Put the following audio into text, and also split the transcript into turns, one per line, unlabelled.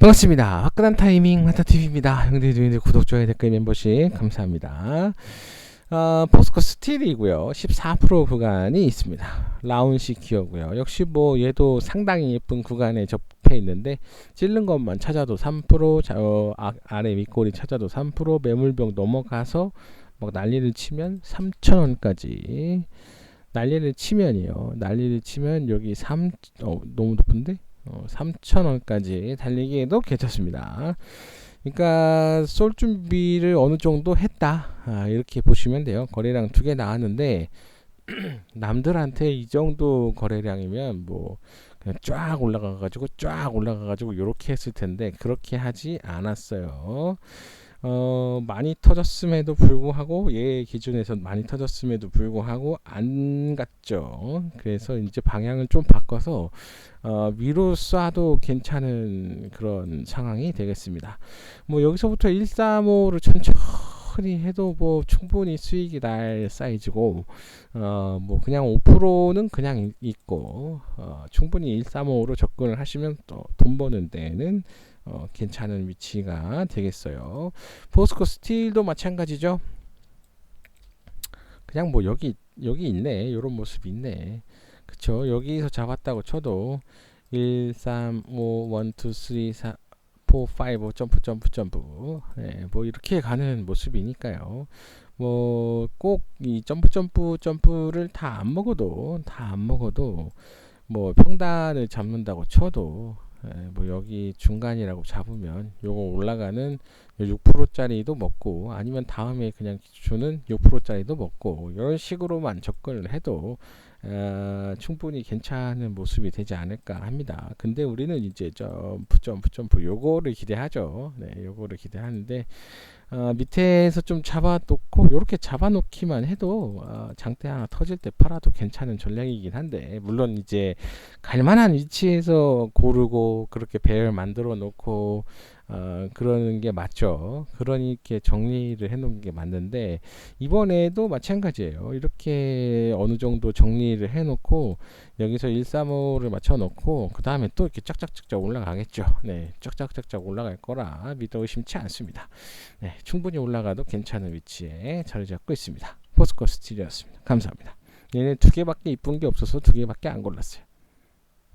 반갑습니다. 화끈한 타이밍 화타TV입니다. 형들, 누님들 구독, 좋아요, 댓글, 멤버십 감사합니다. 어, 포스코 스틸이고요. 14% 구간이 있습니다. 라운시 기어고요. 역시 뭐 얘도 상당히 예쁜 구간에 접해 있는데 찔른 것만 찾아도 3% 자, 어, 아, 아래 윗꼬리 찾아도 3% 매물병 넘어가서 막 난리를 치면 3,000원까지 난리를 치면이요. 난리를 치면 여기 3 어, 너무 높은데? 어, 3,000원까지 달리기에도 괜찮습니다. 그러니까 쏠 준비를 어느 정도 했다. 아, 이렇게 보시면 돼요. 거래량 두 개 나왔는데 남들한테 이 정도 거래량이면 뭐 그냥 쫙 올라가 가지고 쫙 올라가 가지고 이렇게 했을 텐데 그렇게 하지 않았어요. 어, 많이 터졌음에도 불구하고 얘 기준에서 많이 터졌음에도 불구하고 안 갔죠. 그래서 이제 방향을 좀 바꿔서 어, 위로 쏴도 괜찮은 그런 상황이 되겠습니다. 뭐 여기서부터 135를 천천히 해도 뭐 충분히 수익이 날 사이즈고 어, 뭐 그냥 5%는 그냥 있고 어, 충분히 135로 접근을 하시면 또 돈 버는 데는 어, 괜찮은 위치가 되겠어요. 포스코 스틸도 마찬가지죠. 그냥 뭐 여기 여기 있네. 이런 모습이 있네. 그쵸? 여기서 잡았다고 쳐도 1, 3, 5, 1, 2, 3, 4, 4, 5 점프 점프 점프 네, 뭐 이렇게 가는 모습이니까요. 뭐 꼭 이 점프 점프 점프를 다 안 먹어도 다 안 먹어도 뭐 평단을 잡는다고 쳐도 예, 뭐 여기 중간이라고 잡으면 요거 올라가는 6%짜리도 먹고 아니면 다음에 그냥 주는 6%짜리도 먹고 이런 식으로만 접근을 해도 어, 충분히 괜찮은 모습이 되지 않을까 합니다. 근데 우리는 이제 점프 점프 점프 요거를 기대하죠. 네, 요거를 기대하는데 어, 밑에서 좀 잡아놓고 이렇게 잡아놓기만 해도 어, 장대 하나 터질 때 팔아도 괜찮은 전략이긴 한데 물론 이제 갈만한 위치에서 고르고 그렇게 배열 만들어 놓고 어, 그러는 게 맞죠. 그러니까 정리를 해놓은 게 맞는데 이번에도 마찬가지예요. 이렇게 어느 정도 정리를 해놓고 여기서 135를 맞춰놓고 그 다음에 또 이렇게 쫙쫙쫙쫙 올라가겠죠. 네, 쫙쫙쫙쫙 올라갈 거라 믿어 의심치 않습니다. 네, 충분히 올라가도 괜찮은 위치에 자리 잡고 있습니다. 포스코 스틸이었습니다. 감사합니다. 얘네 두 개밖에 이쁜 게 없어서 두 개밖에 안 골랐어요.